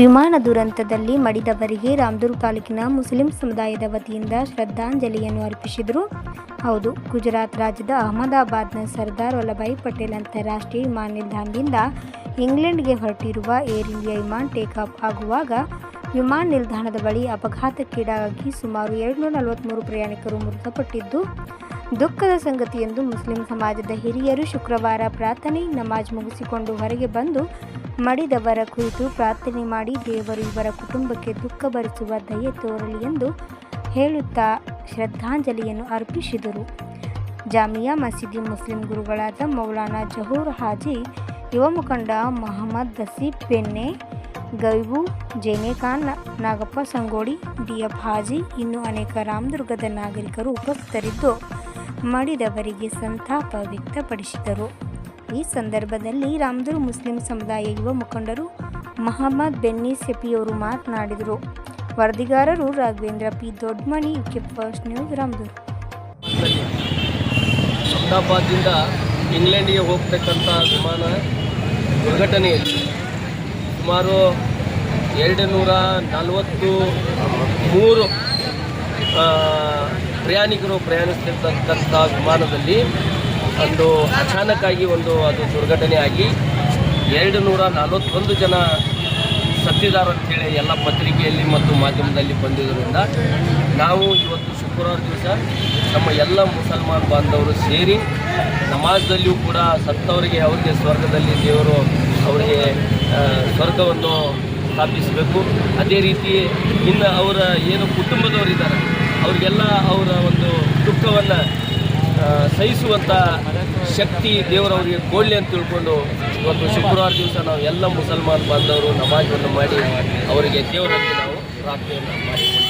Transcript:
ವಿಮಾನ ದುರಂತದಲ್ಲಿ ಮಡಿದವರಿಗೆ ರಾಮದುರ್ಗ ತಾಲೂಕಿನ ಮುಸ್ಲಿಂ ಸಮುದಾಯದ ವತಿಯಿಂದ ಶ್ರದ್ಧಾಂಜಲಿಯನ್ನು ಅರ್ಪಿಸಿದರು. ಹೌದು, ಗುಜರಾತ್ ರಾಜ್ಯದ ಅಹಮದಾಬಾದ್ನ ಸರ್ದಾರ್ ವಲ್ಲಭಾಯಿ ಪಟೇಲ್ ಅಂತಾರಾಷ್ಟ್ರೀಯ ವಿಮಾನ ನಿಲ್ದಾಣದಿಂದ ಇಂಗ್ಲೆಂಡ್ಗೆ ಹೊರಟಿರುವ ಏರ್ ಇಂಡಿಯಾ ವಿಮಾನ ಟೇಕ್ ಆಫ್ ಆಗುವಾಗ ವಿಮಾನ ನಿಲ್ದಾಣದ ಬಳಿ ಅಪಘಾತಕ್ಕೀಡಾಗಿ ಸುಮಾರು ಎರಡುನೂರ ನಲವತ್ತ್ಮೂರು ಪ್ರಯಾಣಿಕರು ಮೃತಪಟ್ಟಿದ್ದು, ದುಃಖದ ಸಂಗತಿಯೆಂದು ಮುಸ್ಲಿಂ ಸಮಾಜದ ಹಿರಿಯರು ಶುಕ್ರವಾರ ಪ್ರಾರ್ಥನೆ ನಮಾಜ್ ಮುಗಿಸಿಕೊಂಡು ಹೊರಗೆ ಬಂದು ಮಡಿದವರ ಕುರಿತು ಪ್ರಾರ್ಥನೆ ಮಾಡಿ ದೇವರು ಇವರ ಕುಟುಂಬಕ್ಕೆ ದುಃಖ ಭರಿಸುವ ದಯೆ ತೋರಲಿ ಎಂದು ಹೇಳುತ್ತಾ ಶ್ರದ್ಧಾಂಜಲಿಯನ್ನು ಅರ್ಪಿಸಿದರು. ಜಾಮಿಯಾ ಮಸೀದಿ ಮುಸ್ಲಿಂ ಗುರುಗಳಾದ ಮೌಲಾನಾ ಜಹೂರ್ ಹಾಜಿ, ಯುವ ಮುಖಂಡ ಮೊಹಮ್ಮದ್ ದಸೀಬ್ ಬೆನ್ನೆ ಗೈಬು ಖಾನ್ ನಾಗಪ್ಪ ಸಂಗೋಡಿ, ಡಿಎಫ್ ಹಾಜಿ ಇನ್ನೂ ಅನೇಕ ರಾಮದುರ್ಗದ ನಾಗರಿಕರು ಉಪಸ್ಥಿತರಿದ್ದು ಮಡಿದವರಿಗೆ ಸಂತಾಪ ವ್ಯಕ್ತಪಡಿಸಿದರು. ಈ ಸಂದರ್ಭದಲ್ಲಿ ರಾಮದುರು ಮುಸ್ಲಿಂ ಸಮುದಾಯ ಯುವ ಮುಖಂಡರು ಮಹಮ್ಮದ್ ಬೆನ್ನಿ ಸೆಪಿಯವರು ಮಾತನಾಡಿದರು. ವರದಿಗಾರರು Raghavendra P Doddamani UK first news Ramdurg ಅಹಮದಾಬಾದಿಂದ ಇಂಗ್ಲೆಂಡಿಗೆ ಹೋಗ್ತಕ್ಕಂಥ ವಿಮಾನ ದುರ್ಘಟನೆಯಲ್ಲಿ ಸುಮಾರು ಎರಡು ನೂರ ನಲವತ್ತು ಮೂರು ಪ್ರಯಾಣಿಕರು ಪ್ರಯಾಣಿಸ್ತಿರ್ತಕ್ಕಂಥ ವಿಮಾನದಲ್ಲಿ ಒಂದು ಅಚಾನಕ್ಕಾಗಿ ಒಂದು ಅದು ದುರ್ಘಟನೆ ಆಗಿ ಎರಡು ನೂರ ನಲವತ್ತೊಂದು ಜನ ಸತ್ತಿದ್ದಾರೆ ಅಂತೇಳಿ ಎಲ್ಲ ಪತ್ರಿಕೆಯಲ್ಲಿ ಮತ್ತು ಮಾಧ್ಯಮದಲ್ಲಿ ಬಂದಿದ್ದರಿಂದ ನಾವು ಇವತ್ತು ಶುಕ್ರವಾರ ದಿವಸ ನಮ್ಮ ಎಲ್ಲ ಮುಸಲ್ಮಾನ್ ಬಾಂಧವರು ಸೇರಿ ನಮಾಜ್ದಲ್ಲಿಯೂ ಕೂಡ ಸತ್ತವರಿಗೆ ಅವರಿಗೆ ಸ್ವರ್ಗದಲ್ಲಿ ದೇವರು ಅವರಿಗೆ ಸ್ವರ್ಗವನ್ನು ಸ್ಥಾಪಿಸಬೇಕು. ಅದೇ ರೀತಿ ಇನ್ನು ಅವರ ಏನು ಕುಟುಂಬದವರಿದ್ದಾರೆ, ಅವರಿಗೆಲ್ಲ ಅವರ ಒಂದು ದುಃಖವನ್ನು ಸಹಿಸುವಂಥ ಶಕ್ತಿ ದೇವರವರಿಗೆ ಕೊಡಲಿ ಅಂತ ತಿಳ್ಕೊಂಡು ಇವತ್ತು ಶುಕ್ರವಾರ ದಿವಸ ನಾವು ಎಲ್ಲ ಮುಸಲ್ಮಾನ್ ಬಾಂಧವರು ನಮಾಜನ್ನು ಮಾಡಿ ಅವರಿಗೆ ದೇವರಲ್ಲಿ ನಾವು ಪ್ರಾರ್ಥನೆಯನ್ನು ಮಾಡಿದ್ದೇವೆ